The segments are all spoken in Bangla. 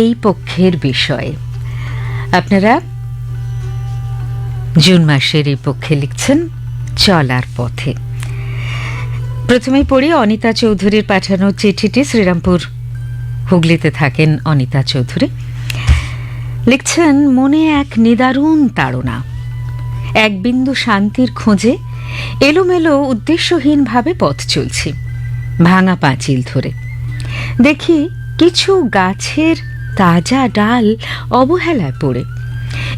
এই পক্ষের বিষয়ে। আপনারা জুন মাসের এই পক্ষে লিখছেন, চলার পথে। প্রথমেই পড়ি অনিতা চৌধুরীর পাঠানো চিঠিটি, শ্রীরামপুর হুগলিতে থাকেন অনিতা চৌধুরী। লিখছেন, মনে এক নিদারুণ তাড়না। এক বিন্দু শান্তির খোঁজে এলোমেলো উদ্দেশ্যহীনভাবে পথ চলছি, ভাঙা পাঁচিল ধরে। দেখি কিছু গাছের তাজা ডাল অবহেলায় পড়ে।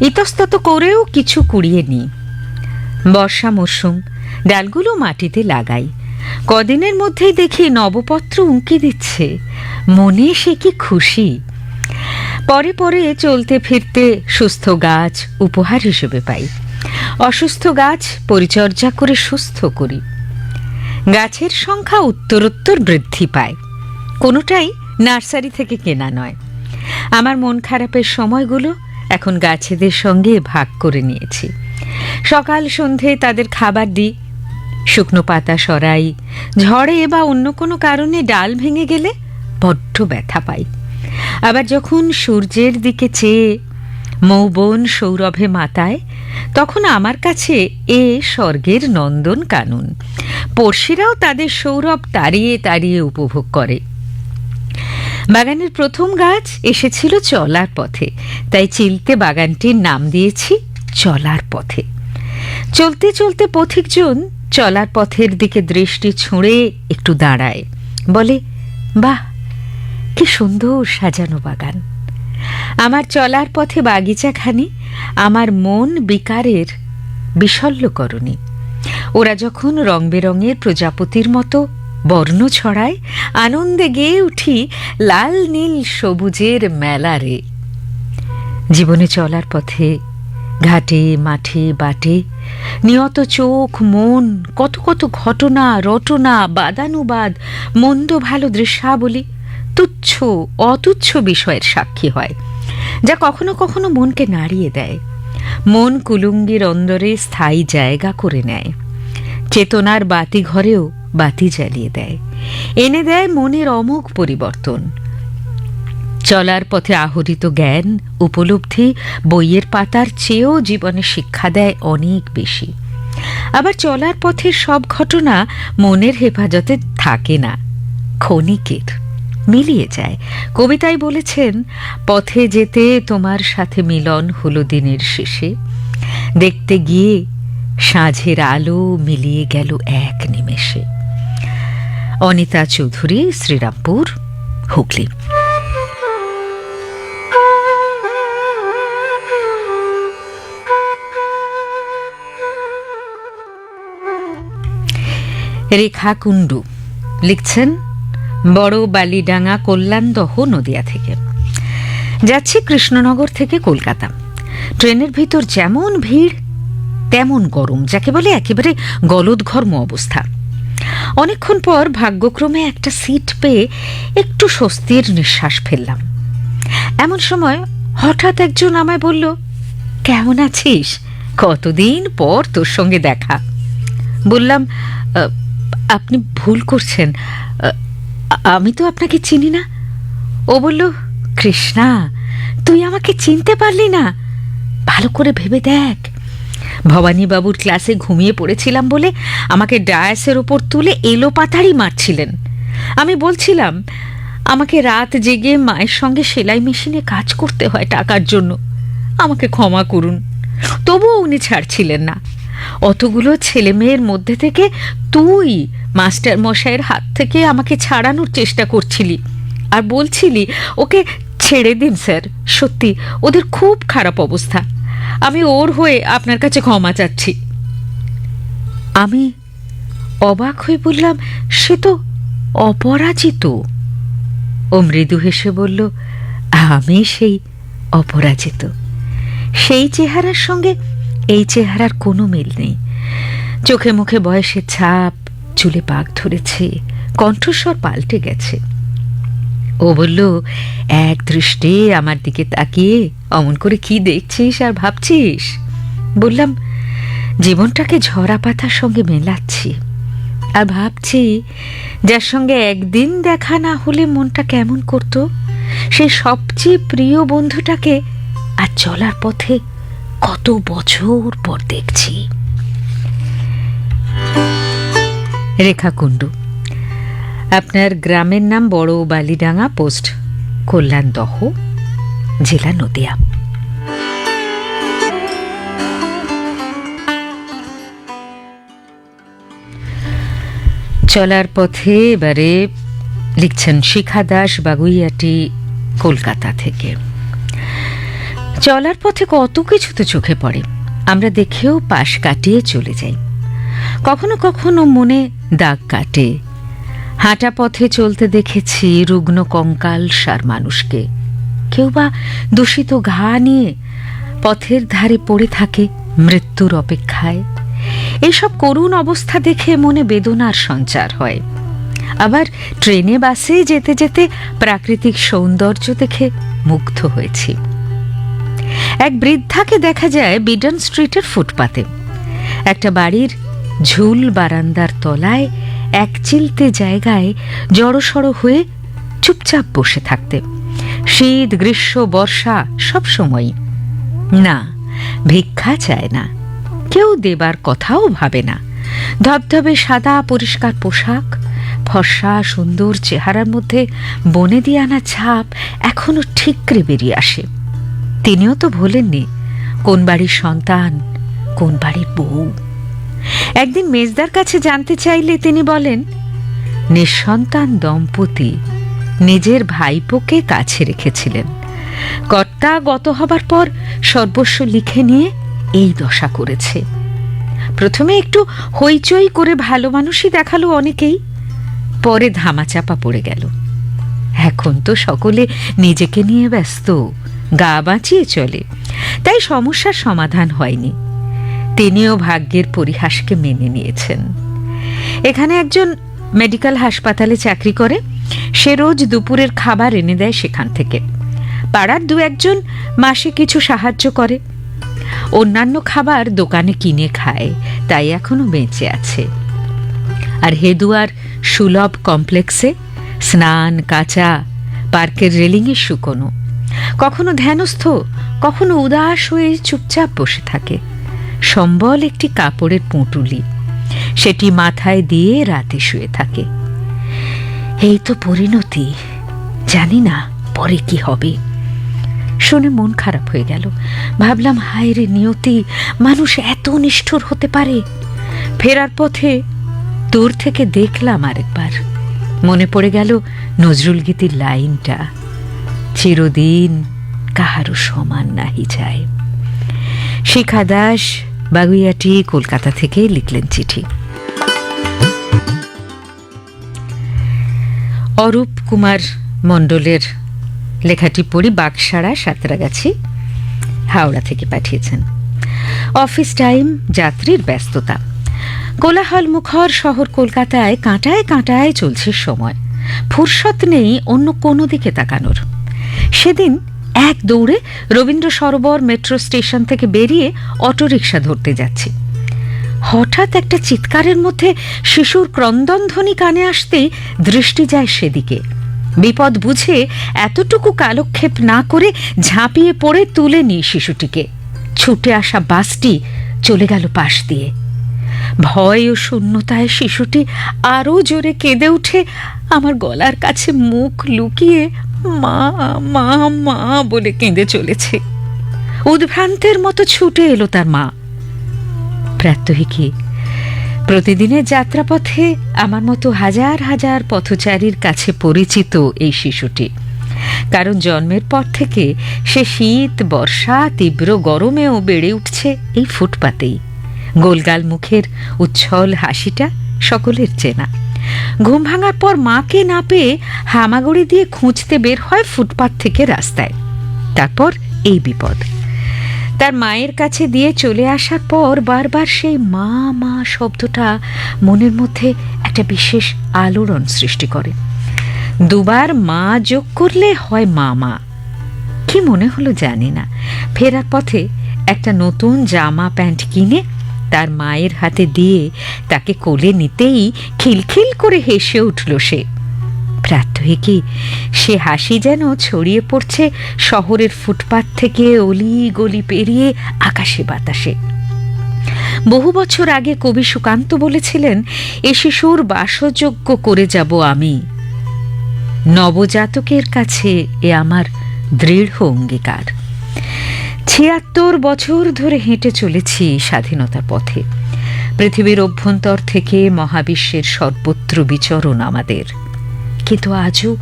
ইতস্তত করেও কিছু কুড়িয়ে নিই। বর্ষা মরশুম, ডালগুলো মাটিতে লাগাই। কদিনের মধ্যেই দেখি নবপত্র উঁকি দিচ্ছে। মনে সে কি খুশি। পরে পরে চলতে ফিরতে সুস্থ গাছ উপহার হিসেবে পাই। অসুস্থ গাছ পরিচর্যা করে সুস্থ করি। গাছের সংখ্যা উত্তরোত্তর বৃদ্ধি পায়। কোনোটাই নার্সারি থেকে কেনা নয়। আমার মন খারাপের সময়গুলো এখন গাছেদের সঙ্গে ভাগ করে নিয়েছি। সকাল, সন্ধে তাদের খাবার দিই। শুকনো পাতা সরাই। ঝড়ে বা অন্য কোনো কারণে ডাল ভেঙে গেলে বড্ড ব্যথা পাই। আবার যখন সূর্যের দিকে চেয়ে মৌবন সৌরভে মাতায়, তখন আমার কাছে এ স্বর্গের নন্দন কানুন। পড়শিরাও তাদের সৌরভ তাড়িয়ে তাড়িয়ে উপভোগ করে। বাগানের প্রথম গাছ এসেছিল চলার পথে, তাই চিলতে বাগানটির নাম দিয়েছি চলার পথে। চলতে চলতে পথিকজন চলার পথের দিকে দৃষ্টি ছুঁড়ে একটু দাঁড়ায়, বলে, বাহ, কি সুন্দর সাজানো বাগান। আমার চলার পথে বাগিচাখানি, আমার মন বিকারের বিশল্যকরণী ওরা যখন রং বেরঙের প্রজাপতির মতো বর্ণ ছড়ায়, আনন্দে গেয়ে উঠি লাল নীল সবুজের মেলারে। জীবনে চলার পথে, ঘাটে, মাঠে, বাটে, নিয়ত চোখ, মন, কত কত ঘটনা, রটনা, বাদানুবাদ, মন্দ ভালো দৃশ্যাবলী, তুচ্ছ, অতুচ্ছ বিষয়ের সাক্ষী হয়, যা কখনো কখনো মনকে নাড়িয়ে দেয়। মন কুলুঙ্গির অন্দরে স্থায়ী জায়গা করে নেয়। চেতনার বাতি ঘরেও বাতি জ্বালিয়ে দেয়। এনে দেয় মনের অমোঘ পরিবর্তন। চলার পথে আহরিত জ্ঞান, উপলব্ধি, বইয়ের পাতার চেয়েও জীবনে শিক্ষা দেয় অনেক বেশি। আবার চলার পথের সব ঘটনা মনের হেফাজতে থাকে না। ক্ষণিকের মিলিয়ে যায়। কবিতায় বলেছেন, পথে যেতে তোমার সাথে মিলন হলো দিনের শেষে। দেখতে গিয়ে সাঁঝের আলো মিলিয়ে গেল এক নিমেষে। অনিতা চৌধুরী, শ্রীরামপুর, হুগলি। রেখা কুণ্ডু লিখছেন, বড় বালিডাঙ্গা কল্যাণদহ নদিয়া থেকে। যাচ্ছি কৃষ্ণনগর থেকে কলকাতা। ট্রেনের ভিতর যেমন ভিড়, তেমন গরম, যাকে বলে একেবারে গলদঘর্ম অবস্থা। অনেকক্ষণ পর ভাগ্যক্রমে একটা সিট পেয়ে একটু স্বস্তির নিঃশ্বাস ফেললাম। এমন সময় হঠাৎ একজন আমায় বলল, কেমন আছিস? কতদিন পর তোর সঙ্গে দেখা? বললাম আপনি ভুল করছেন। আমি তো আপনাকে চিনি না। ও বলল, কৃষ্ণা, তুই আমাকে চিনতে পারলি না। ভালো করে ভেবে দেখ। ভবানীবাবুর ক্লাসে ঘুমিয়ে পড়েছিলাম বলে আমাকে ডায়াসের ওপর তুলে এলো পাতাড়ি মারছিলেন। আমি বলছিলাম, আমাকে রাত জেগে মায়ের সঙ্গে সেলাই মেশিনে কাজ করতে হয় টাকার জন্য। আমাকে ক্ষমা করুন। তবুও উনি ছাড়ছিলেন না। অতগুলো ছেলে মেয়ের মধ্যে থেকে তুই মাস্টার মশাইয়ের হাত থেকে আমাকে ছাড়ানোর চেষ্টা করছিলি আর বলছিলি, ওকে ছেড়ে দিন স্যার, সত্যি, ওদের খুব খারাপ অবস্থা। আমি ওর হয়ে আপনার কাছে ক্ষমা চাচ্ছি। আমি অবাক হয়ে বললাম, সে তো অপরাজিত। ও মৃদু হেসে বলল, আমি সেই অপরাজিত। সেই চেহারার সঙ্গে এই চেহারার কোনো মিল নেই। চোখে মুখে বয়সের ছাপ, চুলে পাক ধরেছে, কণ্ঠস্বর পাল্টে গেছে। ও বলল, এক দৃষ্টে আমার দিকে তাকিয়ে অমন করে কি দেখছিস আর ভাবছিস? বললাম, জীবনটাকে ঝরা পাতার সঙ্গে মেলাচ্ছি আর ভাবছি যার সঙ্গে একদিন দেখা না হলে মনটা কেমন করতো? সেই সবচেয়ে প্রিয় বন্ধুটাকে আর চলার পথে কত বছর পর দেখছি। রেখা কুণ্ডু আপনার গ্রামের নাম বড় বালিডাঙ্গা পোস্ট কল্যাণদহ জেলা নদিয়া। চলার পথে এবারে লিখছেন শিখা দাস বাগুইয়াটি, কলকাতা থেকে। চলার পথে কত কিছু তো চোখে পড়ে, আমরা দেখেও পাশ কাটিয়ে চলে যাই। কখনো কখনো মনে দাগ কাটে হাঁটা পথে চলতে দেখেছি রুগ্ন কঙ্কাল সার মানুষকে। কেউ বা দূষিত ঘা নিয়ে পথের ধারে পড়ে থাকে মৃত্যুর অপেক্ষায়। এইসব করুণ অবস্থা দেখে মনে বেদনার সঞ্চার হয়। আবার ট্রেনে, বাসে যেতে যেতে প্রাকৃতিক সৌন্দর্য দেখে মুগ্ধ হয়েছি। এক বৃদ্ধাকে দেখা যায় বিডন স্ট্রিটের ফুটপাতে। একটা বাড়ির ঝুল বারান্দার তলায় এক চিলতে জায়গায় জড়সড় হয়ে চুপচাপ বসে থাকতে। শীত, গ্রীষ্ম, বর্ষা সব সময় না, ভিক্ষা চায় না। কেউ দেবার কথাও ভাবে না। ধবধবে সাদা পরিষ্কার পোশাক, ফর্সা সুন্দর চেহারার মধ্যে বনে দিয়ে আনা ছাপ এখনও ঠিকরে বেরিয়ে আসে। তিনিও তো ভোলেননি, কোন বাড়ির সন্তান, কোন বাড়ির বউ। একদিন মেজদার কাছে জানতে চাইলে তিনি বলেন, নিঃসন্তান দম্পতি নিজের ভাইপোকে কাছে রেখেছিলেন। কর্তা গত হবার পর সর্বস্ব লিখে নিয়ে এই দশা করেছে। প্রথমে একটু হইচই করে ভালো মানুষই দেখাল অনেকেই, পরে ধামাচাপা পড়ে গেল। এখন তো সকলে নিজেকে নিয়ে ব্যস্ত, গা বাঁচিয়ে চলে, তাই সমস্যার সমাধান হয়নি। তিনিও ভাগ্যের পরিহাসকে মেনে নিয়েছেন। এখানে একজন মেডিকেল হাসপাতালে চাকরি করে, সে রোজ দুপুরের খাবার এনে দেয় সেখান থেকে। পাড়ার দু একজন মাসে কিছু সাহায্য করে। অন্যান্য খাবার দোকানে কিনে খায়, তাই এখনও বেঁচে আছে। আর হেদুয়ার সুলভ কমপ্লেক্সে স্নান, কাঁচা, পার্কের রেলিংয়ে শুকনো। কখনো ধ্যানস্থ, কখনো উদাস হয়ে চুপচাপ বসে থাকে। সম্বল একটি কাপড়ের পুঁটুলি। সেটি মাথায় দিয়ে রাতে শুয়ে থাকে। এই তো পরিণতি। জানি না পরে কি হবে। শুনে মন খারাপ হয়ে গেল। ভাবলাম, হায় রে নিয়তি, মানুষ এত নিষ্ঠুর হতে পারে। ফেরার পথে দূর থেকে দেখলাম আরেকবার। মনে পড়ে গেল নজরুল গীতির লাইনটা, চিরদিন কাহারও সমান নাহি যায়। শিখা দাস বাগুইয়াটি, কলকাতা থেকে লিখলেন চিঠি। অরূপ কুমার মণ্ডলের লেখাটি পড়ি বাগসাড়া সাঁতরাগাছি, হাওড়া থেকে পাঠিয়েছেন। অফিস টাইম, যাত্রীর ব্যস্ততা। কোলাহল মুখর শহর কলকাতায় কাঁটায় কাঁটায় চলছে সময়। ফুরসত নেই অন্য কোনো দিকে তাকানোর। সেদিন এক দৌড়ে রবীন্দ্র সরোবর মেট্রো স্টেশন থেকে বেরিয়ে অটোরিকশা ধরতে যাচ্ছি। হঠাৎ একটা চিৎকারের মধ্যে শিশুর ক্রন্দনধ্বনি কানে আসতেই দৃষ্টি যায় সেদিকে। বিপদ বুঝে এতটুকু কালক্ষেপ না করে ঝাঁপিয়ে পড়ে তুলে নি শিশুটিকে। ছুটে আসা বাসটি চলে গেল পাশ দিয়ে। ভয় ও শূন্যতায় শিশুটি আরও জোরে কেঁদে উঠে আমার গলার কাছে মুখ লুকিয়ে মা মা মা বলে কেঁদে চলেছে। উদ্ভ্রান্তের মতো ছুটে এলো তার মা। প্রাত্যহিকী প্রতিদিনের যাত্রাপথে আমার মতো হাজার হাজার পথচারীর কাছে পরিচিত এই শিশুটি। কারণ জন্মের পর থেকে সে শীত, বর্ষা, তীব্র গরমেও বেড়ে উঠছে এই ফুটপাতেই। গোলগাল মুখের উচ্ছল হাসিটা সকলের চেনা। ঘুম ভাঙার পর মাকে না পেয়ে হামাগুড়ি দিয়ে খুঁজতে বের হয় ফুটপাত থেকে রাস্তায়। তারপর এই বিপদ। তার মায়ের কাছে দিয়ে চলে আসার পর বারবার সেই মা মা শব্দটা মনের মধ্যে একটা বিশেষ আলোড়ন সৃষ্টি করে। দুবার মা যোগ করলে হয় মা মা। কি মনে হলো জানি না। ফেরার পথে একটা নতুন জামা প্যান্ট কিনে তার মায়ের হাতে দিয়ে তাকে কোলে নিতেই খিলখিল করে হেসে উঠল সে। প্রাত্যহিকই সে হাসি যেন ছড়িয়ে পড়ছে শহরের ফুটপাত থেকে অলি গলি পেরিয়ে আকাশে বাতাসে। বহু বছর আগে কবি সুকান্ত বলেছিলেন, এ শিশুর বাসযোগ্য করে যাব আমি। নবজাতকের কাছে এ আমার দৃঢ় অঙ্গীকার। ছিয়াত্তর বছর ধরে হেঁটে চলেছি স্বাধীনতার পথে। পৃথিবীর অভ্যন্তর থেকে মহাবিশ্বের সর্বত্র বিচরণ আমাদের। কিন্তু আজও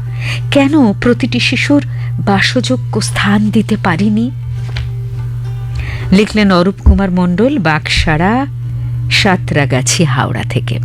কেন প্রতিটি শিশুর বাসযোগ্য স্থান দিতে পারিনি? লিখলেন অরূপ কুমার মণ্ডল বাকসাড়া সাঁতরাগাছি, হাওড়া থেকে।